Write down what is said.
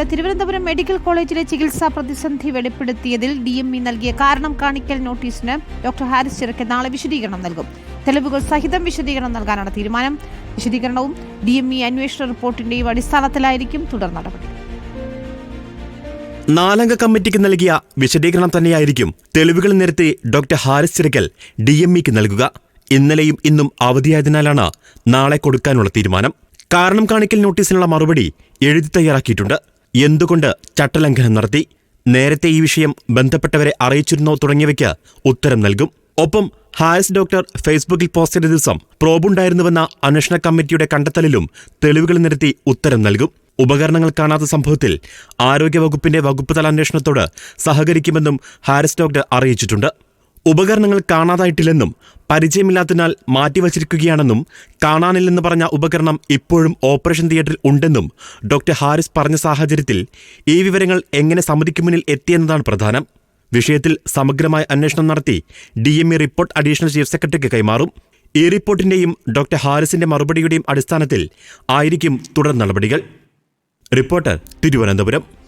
ചേരുന്നുണ്ട് തിരുവനന്തപുരം മെഡിക്കൽ കോളേജിലെ ചികിത്സാ പ്രതിസന്ധി വെളിപ്പെടുത്തിയതിൽ ഡി എം ഇ നൽകിയ കാരണം കാണിക്കൽ നോട്ടീസിന് ഡോക്ടർ ഹാരിസ് ചിറക്കൽ നാളെ വിശദീകരണം നൽകും. തെളിവുകൾ സഹിതം വിശദീകരണം നൽകാനാണ് തീരുമാനം. വിശദീകരണവും ഡി എം ഇ അന്വേഷണ റിപ്പോർട്ടിന്റെയും അടിസ്ഥാനത്തിലായിരിക്കും തുടർ നടപടി. നാലംഗ കമ്മിറ്റിക്ക് നൽകിയ വിശദീകരണം തന്നെയായിരിക്കും തെളിവുകൾ നിരത്തി doctor Haris Chirakkal D M ഇക്ക് നൽകുക. ഇന്നലെയും ഇന്നും അവധിയായതിനാലാണ് നാളെ കൊടുക്കാനുള്ള തീരുമാനം. കാരണം കാണിക്കൽ നോട്ടീസിനുള്ള മറുപടി എഴുതി തയ്യാറാക്കിയിട്ടുണ്ട്. എന്തുകൊണ്ട് ചട്ടലംഘനം നടത്തി? നേരത്തെ ഈ വിഷയം ബന്ധപ്പെട്ടവരെ അറിയിച്ചിരുന്നോ തുടങ്ങിയവയ്ക്ക് ഉത്തരം നൽകും. ഒപ്പം ഹാരിസ് ഡോക്ടർ ഫേസ്ബുക്കിൽ പോസ്റ്റ് ചെയ്ത ദിവസം പ്രോബുണ്ടായിരുന്നുവെന്ന അന്വേഷണ കമ്മിറ്റിയുടെ കണ്ടെത്തലിലും തെളിവുകൾ നിരത്തി ഉത്തരം നൽകും. ഉപകരണങ്ങൾ കാണാത്ത സംഭവത്തിൽ ആരോഗ്യവകുപ്പിന്റെ വകുപ്പ് തല അന്വേഷണത്തോട് സഹകരിക്കുമെന്നും ഹാരിസ് ഡോക്ടർ അറിയിച്ചിട്ടുണ്ട്. ഉപകരണങ്ങൾ കാണാതായിട്ടില്ലെന്നും പരിചയമില്ലാത്തതിനാൽ മാറ്റിവച്ചിരിക്കുകയാണെന്നും കാണാനില്ലെന്ന് പറഞ്ഞ ഉപകരണം ഇപ്പോഴും ഓപ്പറേഷൻ തിയേറ്ററിൽ ഉണ്ടെന്നും ഡോക്ടർ ഹാരിസ് പറഞ്ഞ സാഹചര്യത്തിൽ ഈ വിവരങ്ങൾ എങ്ങനെ സമിതിക്ക് മുന്നിൽ എത്തിയെന്നതാണ് പ്രധാനം. വിഷയത്തിൽ സമഗ്രമായ അന്വേഷണം നടത്തി D M E report additional chief സെക്രട്ടറിക്ക് കൈമാറും. ഈ റിപ്പോർട്ടിന്റെയും ഡോക്ടർ ഹാരിസിന്റെ മറുപടിയുടെയും അടിസ്ഥാനത്തിൽ ആയിരിക്കും തുടർ നടപടികൾ. റിപ്പോർട്ടർ തിരുവനന്തപുരം.